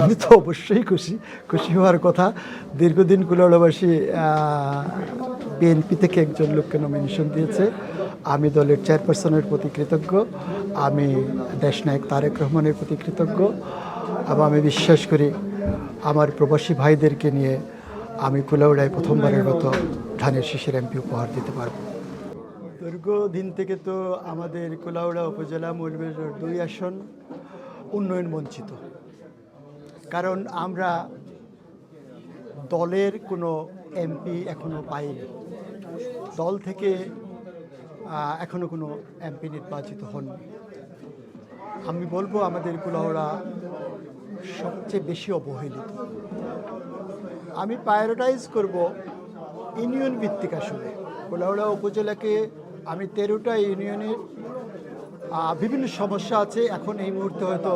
আমি তো অবশ্যই খুশি খুশি হওয়ার কথা। দীর্ঘদিন কুলাউড়াবাসী বিএনপি থেকে একজন লোককে নমিনেশন দিয়েছে। আমি দলের চেয়ারপারসনের প্রতি কৃতজ্ঞ। আমি দেশনায়ক তারেক রহমানের প্রতি কৃতজ্ঞ। এবং আমি বিশ্বাস করি আমার প্রবাসী ভাইদেরকে নিয়ে আমি কুলাউড়ায় প্রথমবারের মতো ধানের শিশির এমপি উপহার দিতে পারব। দীর্ঘদিন থেকে তো আমাদের কুলাউড়া উপজেলা মৌলভীবাজার দুই আসন উন্নয়ন বঞ্চিত কারণ আমরা দলের কোনো এমপি এখনও পাইনি। দল থেকে এখনও কোনো এমপি নির্বাচিত হননি। আমি বলব আমাদের কুলাউড়া সবচেয়ে বেশি অবহেলিত। আমি প্রায়োরিটাইজ করব ইউনিয়ন ভিত্তিক আসলে কোলাউড়া উপজেলাকে আমি তেরোটা ইউনিয়নের বিভিন্ন সমস্যা আছে। এখন এই মুহূর্তে হয়তো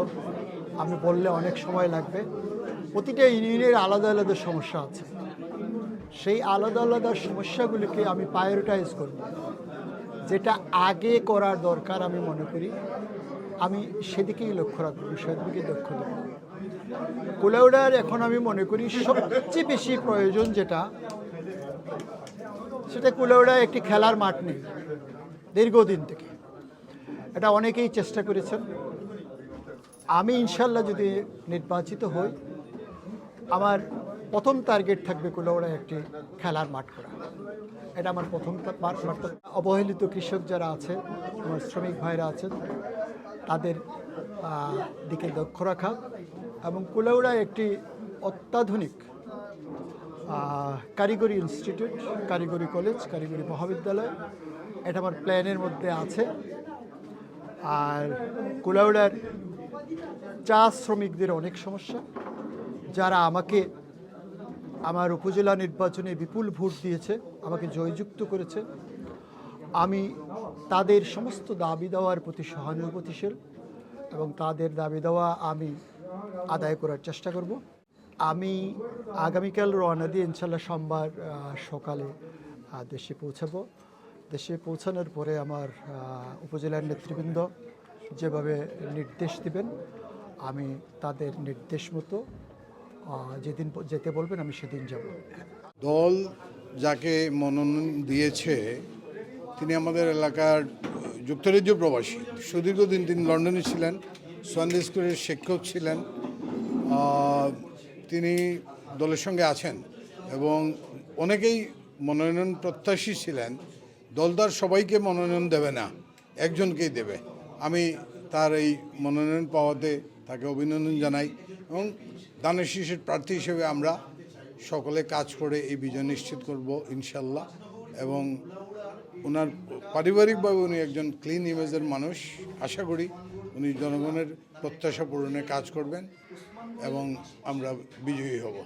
আমি বললে অনেক সময় লাগবে। প্রতিটা ইউনিয়নের আলাদা আলাদা সমস্যা আছে। সেই আলাদা আলাদা সমস্যাগুলিকে আমি প্রায়োরিটাইজ করব। যেটা আগে করার দরকার আমি মনে করি। আমি সেদিকেই লক্ষ্য রাখব সেদিকে লক্ষ্য দেবো। কুলাউড়ার এখন আমি মনে করি সবচেয়ে বেশি প্রয়োজন যেটা, সেটা কুলাউডায় একটি খেলার মাঠ নেই, দীর্ঘদিন থেকে। এটা অনেকেই চেষ্টা করেছেন। আমি ইনশাল্লাহ যদি নির্বাচিত হই, আমার প্রথম টার্গেট থাকবে কুলাউড়ায় একটি খেলার মাঠ করা। এটা আমার প্রথম মাঠ অবহেলিত কৃষক যারা আছে, আমার শ্রমিক ভাইরা আছেন, তাদের দিকে লক্ষ্য রাখা এবং কুলাউড়ায় একটি অত্যাধুনিক কারিগরি ইনস্টিটিউট, কারিগরি কলেজ, কারিগরি মহাবিদ্যালয়, এটা আমার প্ল্যানের মধ্যে আছে। আর কুলাউড়ার চা শ্রমিকদের অনেক সমস্যা। যারা আমাকে আমার উপজেলা নির্বাচনে বিপুল ভোট দিয়েছে, আমাকে জয়যুক্ত করেছে। আমি তাদের সমস্ত দাবি দেওয়ার প্রতি সহানুভূতিশীল এবং তাদের দাবি দেওয়া আমি আদায় করার চেষ্টা করব। আমি আগামীকাল রওনা দিয়ে ইনশাল্লাহ সোমবার সকালে দেশে পৌঁছাবো। দেশে পৌঁছানোর পরে আমার উপজেলার নেতৃবৃন্দ যেভাবে নির্দেশ দিবেন আমি তাদের নির্দেশ মতো যেদিন যেতে বলবেন আমি সেদিন যাব। দল যাকে মনোনয়ন দিয়েছে, তিনি আমাদের এলাকার যুক্তরাজ্য প্রবাসী। সুদীর্ঘদিন তিনি লন্ডনে ছিলেন সানডে স্কুলের শিক্ষক ছিলেন তিনি দলের সঙ্গে আছেন এবং অনেকেই মনোনয়ন প্রত্যাশী ছিলেন। দলদার সবাইকে মনোনয়ন দেবে না, একজনকেই দেবে। আমি তার এই মনোনয়ন পাওয়াতে তাকে অভিনন্দন জানাই এবং দানের শিশুর প্রার্থী হিসেবে আমরা সকলে কাজ করে এই বিজয় নিশ্চিত করব, ইনশাল্লাহ। এবং ওনার পারিবারিকভাবে উনি একজন ক্লিন ইমেজের মানুষ। আশা করি উনি জনগণের প্রত্যাশা পূরণে কাজ করবেন এবং আমরা বিজয়ী হব।